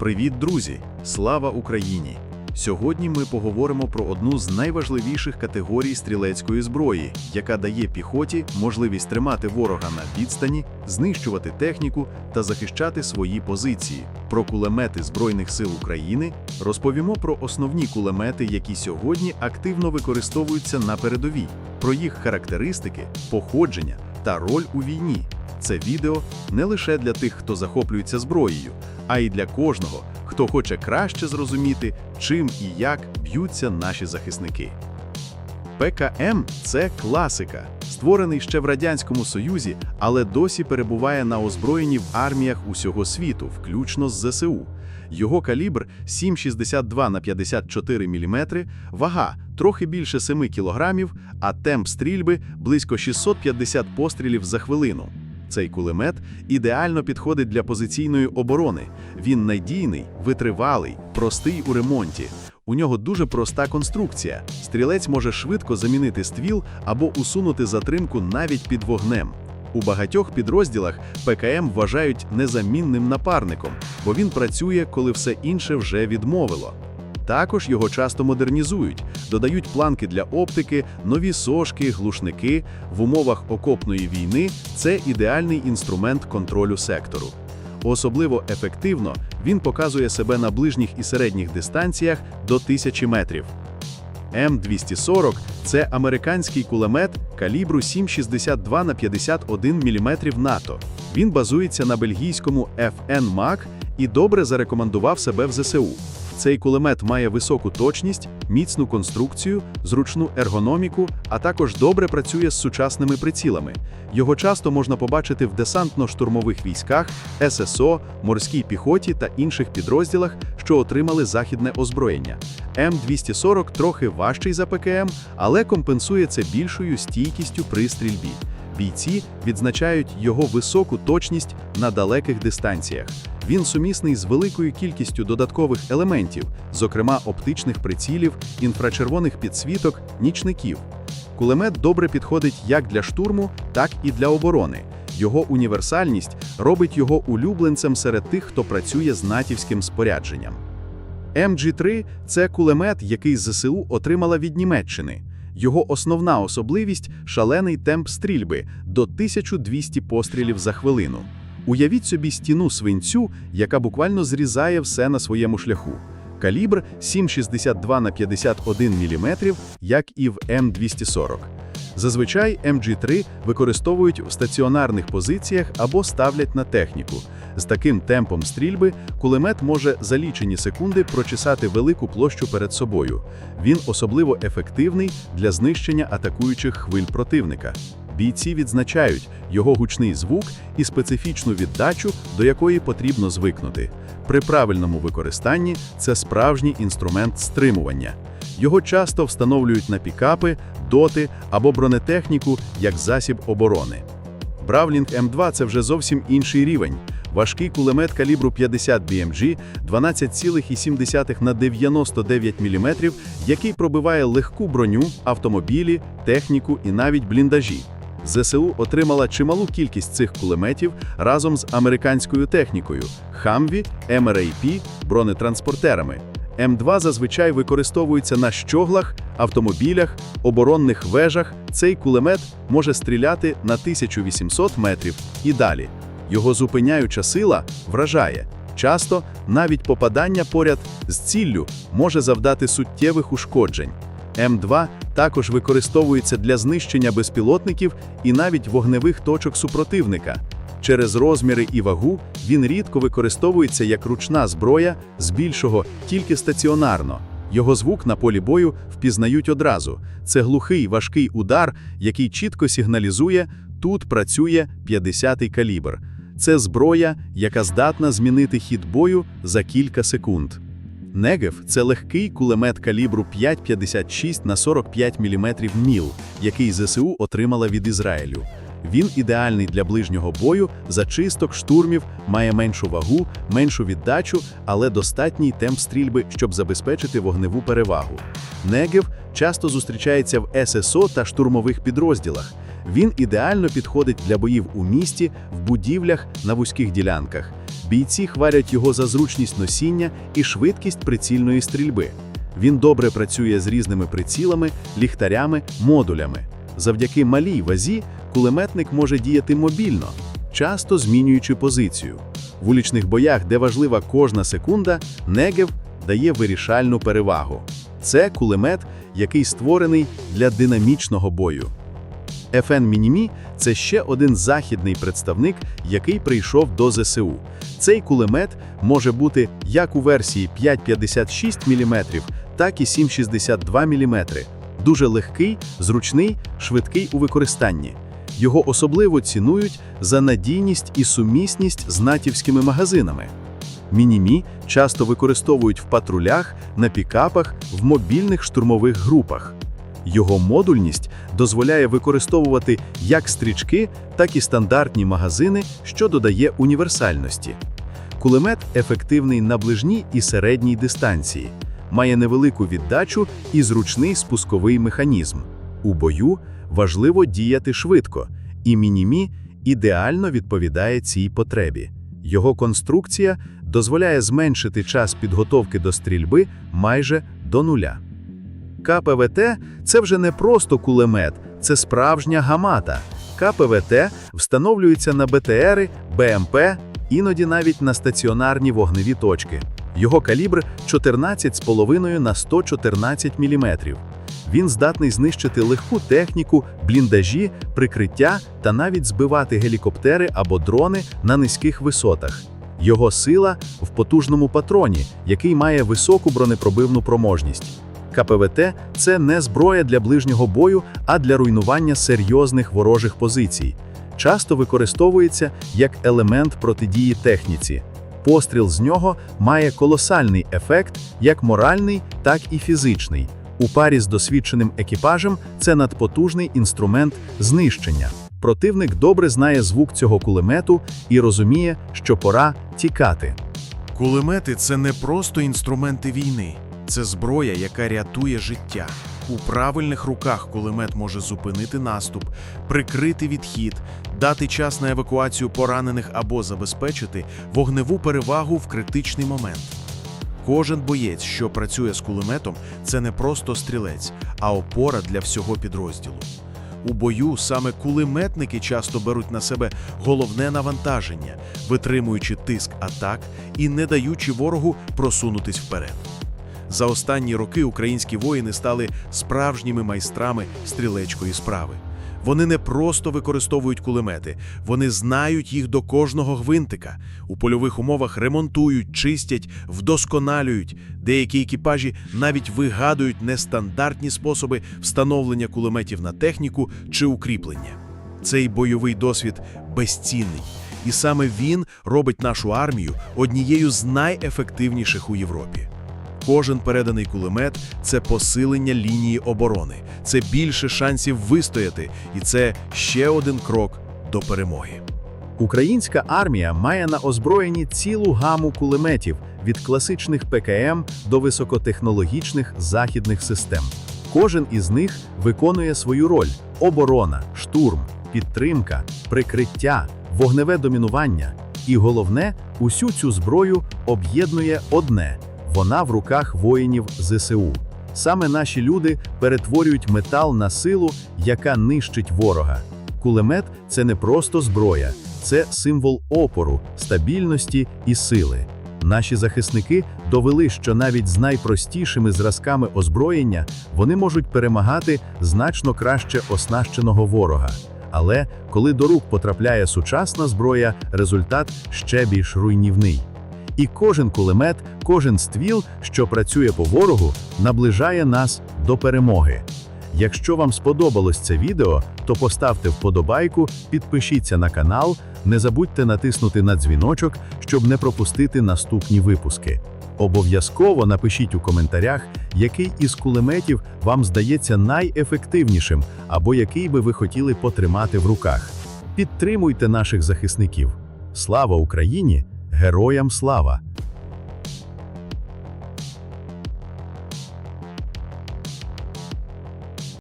Привіт, друзі! Слава Україні! Сьогодні ми поговоримо про одну з найважливіших категорій стрілецької зброї, яка дає піхоті можливість тримати ворога на відстані, знищувати техніку та захищати свої позиції. Про кулемети Збройних сил України розповімо про основні кулемети, які сьогодні активно використовуються на передовій, про їх характеристики, походження та роль у війні. Це відео не лише для тих, хто захоплюється зброєю, а й для кожного, хто хоче краще зрозуміти, чим і як б'ються наші захисники. ПКМ це класика, створений ще в Радянському Союзі, але досі перебуває на озброєнні в арміях усього світу, включно з ЗСУ. Його калібр 7,62 на 54 мм, вага трохи більше 7 кг, а темп стрільби близько 650 пострілів за хвилину. Цей кулемет ідеально підходить для позиційної оборони. Він надійний, витривалий, простий у ремонті. У нього дуже проста конструкція. Стрілець може швидко замінити ствіл або усунути затримку навіть під вогнем. У багатьох підрозділах ПКМ вважають незамінним напарником, бо він працює, коли все інше вже відмовило. Також його часто модернізують, додають планки для оптики, нові сошки, глушники. В умовах окопної війни це ідеальний інструмент контролю сектору. Особливо ефективно він показує себе на ближніх і середніх дистанціях до 1000 метрів. М240 – це американський кулемет калібру 7,62 на 51 мм НАТО. Він базується на бельгійському FN MAC і добре зарекомендував себе в ЗСУ. Цей кулемет має високу точність, міцну конструкцію, зручну ергономіку, а також добре працює з сучасними прицілами. Його часто можна побачити в десантно-штурмових військах, ССО, морській піхоті та інших підрозділах, що отримали західне озброєння. М240 трохи важчий за ПКМ, але компенсує це більшою стійкістю при стрільбі. Бійці відзначають його високу точність на далеких дистанціях. Він сумісний з великою кількістю додаткових елементів, зокрема оптичних прицілів, інфрачервоних підсвіток, нічників. Кулемет добре підходить як для штурму, так і для оборони. Його універсальність робить його улюбленцем серед тих, хто працює з натівським спорядженням. МГ-3 – це кулемет, який ЗСУ отримала від Німеччини. Його основна особливість шалений темп стрільби до 1200 пострілів за хвилину. Уявіть собі стіну свинцю, яка буквально зрізає все на своєму шляху. Калібр 7,62 на 51 мм, як і в М240. Зазвичай МГ-3 використовують в стаціонарних позиціях або ставлять на техніку. З таким темпом стрільби кулемет може за лічені секунди прочесати велику площу перед собою. Він особливо ефективний для знищення атакуючих хвиль противника. Бійці відзначають його гучний звук і специфічну віддачу, до якої потрібно звикнути. При правильному використанні це справжній інструмент стримування. Його часто встановлюють на пікапи, доти або бронетехніку як засіб оборони. Бравлінг М2 це вже зовсім інший рівень. Важкий кулемет калібру 50 BMG 12,7 на 99 мм, який пробиває легку броню, автомобілі, техніку і навіть бліндажі. ЗСУ отримала чималу кількість цих кулеметів разом з американською технікою Хамві, МРАП, бронетранспортерами. М2 зазвичай використовується на щоглах, автомобілях, оборонних вежах. Цей кулемет може стріляти на 1800 метрів і далі. Його зупиняюча сила вражає. Часто навіть попадання поряд з ціллю може завдати суттєвих ушкоджень. М2 також використовується для знищення безпілотників і навіть вогневих точок супротивника. Через розміри і вагу він рідко використовується як ручна зброя, з більшого тільки стаціонарно. Його звук на полі бою впізнають одразу. Це глухий важкий удар, який чітко сигналізує, тут працює 50-й калібр. Це зброя, яка здатна змінити хід бою за кілька секунд. Негев це легкий кулемет калібру 5,56 на 45 мм МІЛ, який ЗСУ отримала від Ізраїлю. Він ідеальний для ближнього бою, зачисток, штурмів, має меншу вагу, меншу віддачу, але достатній темп стрільби, щоб забезпечити вогневу перевагу. Негев часто зустрічається в ССО та штурмових підрозділах. Він ідеально підходить для боїв у місті, в будівлях, на вузьких ділянках. Бійці хвалять його за зручність носіння і швидкість прицільної стрільби. Він добре працює з різними прицілами, ліхтарями, модулями. Завдяки малій вазі кулеметник може діяти мобільно, часто змінюючи позицію. В улічних боях, де важлива кожна секунда, Негев дає вирішальну перевагу. Це кулемет, який створений для динамічного бою. FN Мінімі – це ще один західний представник, який прийшов до ЗСУ. Цей кулемет може бути як у версії 5,56 мм, так і 7,62 мм. Дуже легкий, зручний, швидкий у використанні. Його особливо цінують за надійність і сумісність з натівськими магазинами. Мінімі часто використовують в патрулях, на пікапах, в мобільних штурмових групах. Його модульність дозволяє використовувати як стрічки, так і стандартні магазини, що додає універсальності. Кулемет ефективний на ближній і середній дистанції, має невелику віддачу і зручний спусковий механізм. У бою важливо діяти швидко, і мінімі ідеально відповідає цій потребі. Його конструкція дозволяє зменшити час підготовки до стрільби майже до нуля. КПВТ – це вже не просто кулемет, це справжня гамата. КПВТ встановлюється на БТРи, БМП, іноді навіть на стаціонарні вогневі точки. Його калібр 14,5 на 114 мм. Він здатний знищити легку техніку, бліндажі, прикриття та навіть збивати гелікоптери або дрони на низьких висотах. Його сила в потужному патроні, який має високу бронепробивну проможність. КПВТ – це не зброя для ближнього бою, а для руйнування серйозних ворожих позицій. Часто використовується як елемент протидії техніці. Постріл з нього має колосальний ефект, як моральний, так і фізичний. У парі з досвідченим екіпажем це надпотужний інструмент знищення. Противник добре знає звук цього кулемету і розуміє, що пора тікати. Кулемети це не просто інструменти війни, це зброя, яка рятує життя. У правильних руках кулемет може зупинити наступ, прикрити відхід, дати час на евакуацію поранених або забезпечити вогневу перевагу в критичний момент. Кожен боєць, що працює з кулеметом, це не просто стрілець, а опора для всього підрозділу. У бою саме кулеметники часто беруть на себе головне навантаження, витримуючи тиск атак і не даючи ворогу просунутись вперед. За останні роки українські воїни стали справжніми майстрами стрілецької справи. Вони не просто використовують кулемети, вони знають їх до кожного гвинтика. У польових умовах ремонтують, чистять, вдосконалюють. Деякі екіпажі навіть вигадують нестандартні способи встановлення кулеметів на техніку чи укріплення. Цей бойовий досвід безцінний, і саме він робить нашу армію однією з найефективніших у Європі. Кожен переданий кулемет це посилення лінії оборони, це більше шансів вистояти, і це ще один крок до перемоги. Українська армія має на озброєнні цілу гаму кулеметів від класичних ПКМ до високотехнологічних західних систем. Кожен із них виконує свою роль: оборона, штурм, підтримка, прикриття, вогневе домінування. І головне, усю цю зброю об'єднує одне вона в руках воїнів ЗСУ. Саме наші люди перетворюють метал на силу, яка нищить ворога. Кулемет це не просто зброя, це символ опору, стабільності і сили. Наші захисники довели, що навіть з найпростішими зразками озброєння вони можуть перемагати значно краще оснащеного ворога. Але коли до рук потрапляє сучасна зброя, результат ще більш руйнівний. І кожен кулемет, кожен ствіл, що працює по ворогу, наближає нас до перемоги. Якщо вам сподобалось це відео, то поставте вподобайку, підпишіться на канал, не забудьте натиснути на дзвіночок, щоб не пропустити наступні випуски. Обов'язково напишіть у коментарях, який із кулеметів вам здається найефективнішим або який би ви хотіли потримати в руках. Підтримуйте наших захисників. Слава Україні! Героям слава!